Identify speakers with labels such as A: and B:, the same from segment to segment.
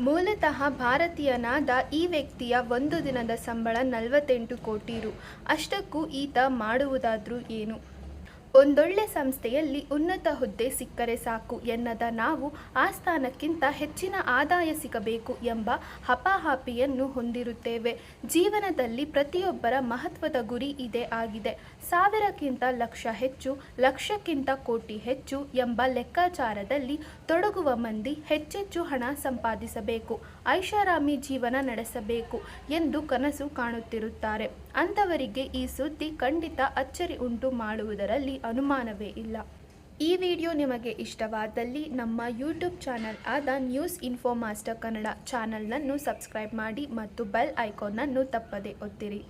A: ಮೂಲತಃ ಭಾರತೀಯನಾದ ಈ ವ್ಯಕ್ತಿಯ ಒಂದು ದಿನದ ಸಂಬಳ ನಲವತ್ತೆಂಟು ಕೋಟಿ ರು. ಅಷ್ಟಕ್ಕೂ ಈತ ಮಾಡುವುದಾದರೂ ಏನು? ಒಂದೊಳ್ಳೆ ಸಂಸ್ಥೆಯಲ್ಲಿ ಉನ್ನತ ಹುದ್ದೆ ಸಿಕ್ಕರೆ ಸಾಕು ಎನ್ನದ ನಾವು ಆ ಸ್ಥಾನಕ್ಕಿಂತ ಹೆಚ್ಚಿನ ಆದಾಯ ಸಿಗಬೇಕು ಎಂಬ ಹಪಾಹಪಿಯನ್ನು ಹೊಂದಿರುತ್ತೇವೆ. ಜೀವನದಲ್ಲಿ ಪ್ರತಿಯೊಬ್ಬರ ಮಹತ್ವದ ಗುರಿ ಇದೇ ಆಗಿದೆ. ಸಾವಿರಕ್ಕಿಂತ ಲಕ್ಷ ಹೆಚ್ಚು, ಲಕ್ಷಕ್ಕಿಂತ ಕೋಟಿ ಹೆಚ್ಚು ಎಂಬ ಲೆಕ್ಕಾಚಾರದಲ್ಲಿ ತೊಡಗುವ ಮಂದಿ ಹೆಚ್ಚೆಚ್ಚು ಹಣ ಸಂಪಾದಿಸಬೇಕು, ಐಷಾರಾಮಿ ಜೀವನ ನಡೆಸಬೇಕು ಎಂದು ಕನಸು ಕಾಣುತ್ತಿರುತ್ತಾರೆ. ಅಂಥವರಿಗೆ ಈ ಸುದ್ದಿ ಖಂಡಿತ ಅಚ್ಚರಿ ಉಂಟು ಮಾಡುವುದರಲ್ಲಿ ಅನುಮಾನವೇ ಇಲ್ಲ. ಈ ವಿಡಿಯೋ ನಿಮಗೆ ಇಷ್ಟವಾದಲ್ಲಿ ನಮ್ಮ ಯೂಟ್ಯೂಬ್ ಚಾನಲ್ ಆದ ನ್ಯೂಸ್ ಇನ್ಫೋ ಮಾಸ್ಟರ್ ಕನ್ನಡ ಚಾನಲ್ನನ್ನು ಸಬ್ಸ್ಕ್ರೈಬ್ ಮಾಡಿ ಮತ್ತು ಬೆಲ್ ಐಕಾನ್ನನ್ನು ತಪ್ಪದೆ ಒತ್ತಿರಿ.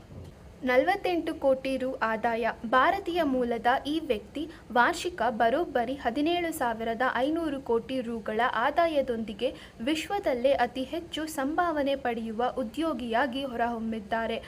A: ನಲವತ್ತೆಂಟು ಕೋಟಿ ರು ಆದಾಯ. ಭಾರತೀಯ ಮೂಲದ ಈ ವ್ಯಕ್ತಿ ವಾರ್ಷಿಕ ಬರೋಬ್ಬರಿ ಹದಿನೇಳು ಸಾವಿರದ ಐನೂರು ಕೋಟಿ ರುಗಳ ಆದಾಯದೊಂದಿಗೆ ವಿಶ್ವದಲ್ಲೇ ಅತಿ ಹೆಚ್ಚು ಸಂಭಾವನೆ ಪಡೆಯುವ ಉದ್ಯೋಗಿಯಾಗಿ ಹೊರಹೊಮ್ಮಿದ್ದಾರೆ.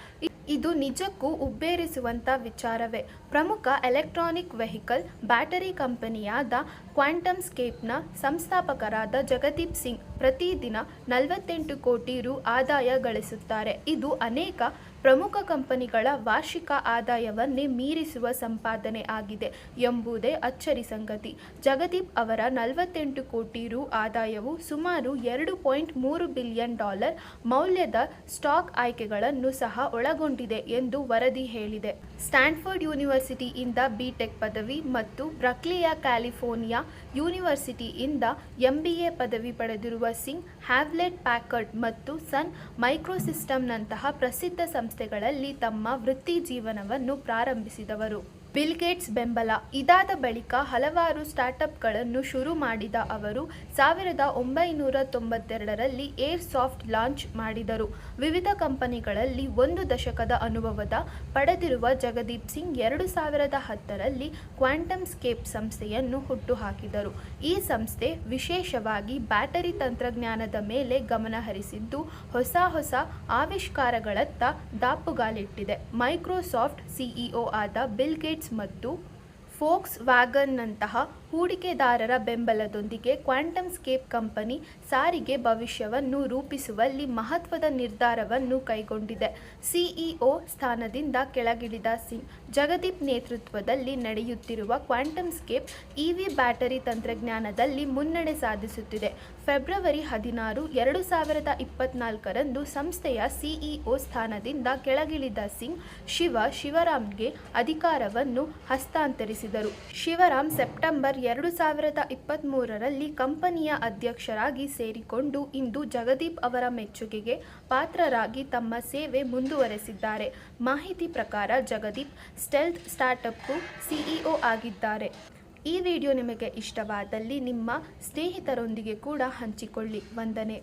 A: ಇದು ನಿಜಕ್ಕೂ ಉಬ್ಬೇರಿಸುವಂಥ ವಿಚಾರವೇ. ಪ್ರಮುಖ ಎಲೆಕ್ಟ್ರಾನಿಕ್ ವೆಹಿಕಲ್ ಬ್ಯಾಟರಿ ಕಂಪನಿಯಾದ ಕ್ವಾಂಟಮ್ ಸ್ಕೇಪ್ನ ಸಂಸ್ಥಾಪಕರಾದ ಜಗದೀಪ್ ಸಿಂಗ್ ಪ್ರತಿದಿನ ನಲವತ್ತೆಂಟು ಕೋಟಿ ರು ಆದಾಯ ಗಳಿಸುತ್ತಾರೆ. ಇದು ಅನೇಕ ಪ್ರಮುಖ ಕಂಪನಿಗಳ ವಾರ್ಷಿಕ ಆದಾಯವನ್ನೇ ಮೀರಿಸುವ ಸಂಪಾದನೆ ಆಗಿದೆ ಎಂಬುದೇ ಅಚ್ಚರಿ ಸಂಗತಿ. ಜಗದೀಪ್ ಅವರ ನಲವತ್ತೆಂಟು ಕೋಟಿ ರು ಆದಾಯವು ಸುಮಾರು ಎರಡು ಪಾಯಿಂಟ್ ಮೂರು ಬಿಲಿಯನ್ ಡಾಲರ್ ಮೌಲ್ಯದ ಸ್ಟಾಕ್ ಆಯ್ಕೆಗಳನ್ನು ಸಹ ಒಳಗೊಂಡಿದೆ ಎಂದು ವರದಿ ಹೇಳಿದೆ. ಸ್ಟ್ಯಾನ್ಫೋರ್ಡ್ ಯೂನಿವರ್ಸಿಟಿಯಿಂದ ಬಿಟೆಕ್ ಪದವಿ ಮತ್ತು ಬ್ರಕ್ಲಿಯ ಕ್ಯಾಲಿಫೋರ್ನಿಯಾ ಯೂನಿವರ್ಸಿಟಿಯಿಂದ ಎಂಬಿಎ ಪದವಿ ಪಡೆದಿರುವ ಸಿಂಗ್ ಹ್ಯಾವ್ಲೆಟ್ ಪ್ಯಾಕರ್ಡ್ ಮತ್ತು ಸನ್ ಮೈಕ್ರೋಸಿಸ್ಟಮ್ನಂತಹ ಪ್ರಸಿದ್ಧ ಸಂಸ್ಥೆಗಳಲ್ಲಿ ತಮ್ಮ ವೃತ್ತಿ ಜೀವನವನ್ನು ಪ್ರಾರಂಭಿಸಿದವರು. ಬಿಲ್ ಗೇಟ್ಸ್ ಬೆಂಬಲ ಇದಾದ ಬಳಿಕ ಹಲವಾರು ಸ್ಟಾರ್ಟ್ಅಪ್ಗಳನ್ನು ಶುರು ಮಾಡಿದ ಅವರು ಸಾವಿರದ ಒಂಬೈನೂರ ತೊಂಬತ್ತೆರಡರಲ್ಲಿ ಏರ್ ಸಾಫ್ಟ್ ಲಾಂಚ್ ಮಾಡಿದರು. ವಿವಿಧ ಕಂಪನಿಗಳಲ್ಲಿ ಒಂದು ದಶಕದ ಅನುಭವದ ಪಡೆದಿರುವ ಜಗದೀಪ್ ಸಿಂಗ್ ಎರಡು ಸಾವಿರದ ಹತ್ತರಲ್ಲಿ ಕ್ವಾಂಟಮ್ ಸ್ಕೇಪ್ ಸಂಸ್ಥೆಯನ್ನು ಹುಟ್ಟುಹಾಕಿದರು. ಈ ಸಂಸ್ಥೆ ವಿಶೇಷವಾಗಿ ಬ್ಯಾಟರಿ ತಂತ್ರಜ್ಞಾನದ ಮೇಲೆ ಗಮನ ಹರಿಸಿದ್ದು ಹೊಸ ಹೊಸ ಆವಿಷ್ಕಾರಗಳತ್ತ ದಾಪುಗಾಲಿಟ್ಟಿದೆ. ಮೈಕ್ರೋಸಾಫ್ಟ್ ಸಿಇಒ ಆದ ಬಿಲ್ ಗೇಟ್ಸ್ ಮತ್ತು ಫೋಕ್ಸ್ ವ್ಯಾಗನ್ನಂತಹ ಹೂಡಿಕೆದಾರರ ಬೆಂಬಲದೊಂದಿಗೆ ಕ್ವಾಂಟಮ್ ಸ್ಕೇಪ್ ಕಂಪನಿ ಸಾರಿಗೆ ಭವಿಷ್ಯವನ್ನು ರೂಪಿಸುವಲ್ಲಿ ಮಹತ್ವದ ನಿರ್ಧಾರವನ್ನು ಕೈಗೊಂಡಿದೆ. ಸಿಇಒ ಸ್ಥಾನದಿಂದ ಕೆಳಗಿಳಿದ ಸಿಂಗ್, ಜಗದೀಪ್ ನೇತೃತ್ವದಲ್ಲಿ ನಡೆಯುತ್ತಿರುವ ಕ್ವಾಂಟಮ್ ಸ್ಕೇಪ್ ಇವಿ ಬ್ಯಾಟರಿ ತಂತ್ರಜ್ಞಾನದಲ್ಲಿ ಮುನ್ನಡೆ ಸಾಧಿಸುತ್ತಿದೆ. ಫೆಬ್ರವರಿ ಹದಿನಾರು, ಎರಡು ಸಾವಿರದ ಇಪ್ಪತ್ನಾಲ್ಕರಂದು ಸಂಸ್ಥೆಯ ಸಿಇಒ ಸ್ಥಾನದಿಂದ ಕೆಳಗಿಳಿದ ಸಿಂಗ್, ಶಿವ ಶಿವರಾಮ್ಗೆ ಅಧಿಕಾರವನ್ನು ಹಸ್ತಾಂತರಿಸಿದರು ಶಿವರಾಮ್ ಸೆಪ್ಟೆಂಬರ್ ಎರಡು ಸಾವಿರದ ಇಪ್ಪತ್ತ್ಮೂರರಲ್ಲಿ ಕಂಪನಿಯ ಅಧ್ಯಕ್ಷರಾಗಿ ಸೇರಿಕೊಂಡು ಇಂದು ಜಗದೀಪ್ ಅವರ ಮೆಚ್ಚುಗೆಗೆ ಪಾತ್ರರಾಗಿ ತಮ್ಮ ಸೇವೆ ಮುಂದುವರೆಸಿದ್ದಾರೆ. ಮಾಹಿತಿ ಪ್ರಕಾರ ಜಗದೀಪ್ ಸ್ಟೆಲ್ತ್ ಸ್ಟಾರ್ಟ್ಅಪ್ಗೂ ಸಿಇಒ ಆಗಿದ್ದಾರೆ. ಈ ವಿಡಿಯೋ ನಿಮಗೆ ಇಷ್ಟವಾದಲ್ಲಿ ನಿಮ್ಮ ಸ್ನೇಹಿತರೊಂದಿಗೆ ಕೂಡ ಹಂಚಿಕೊಳ್ಳಿ. ವಂದನೆ.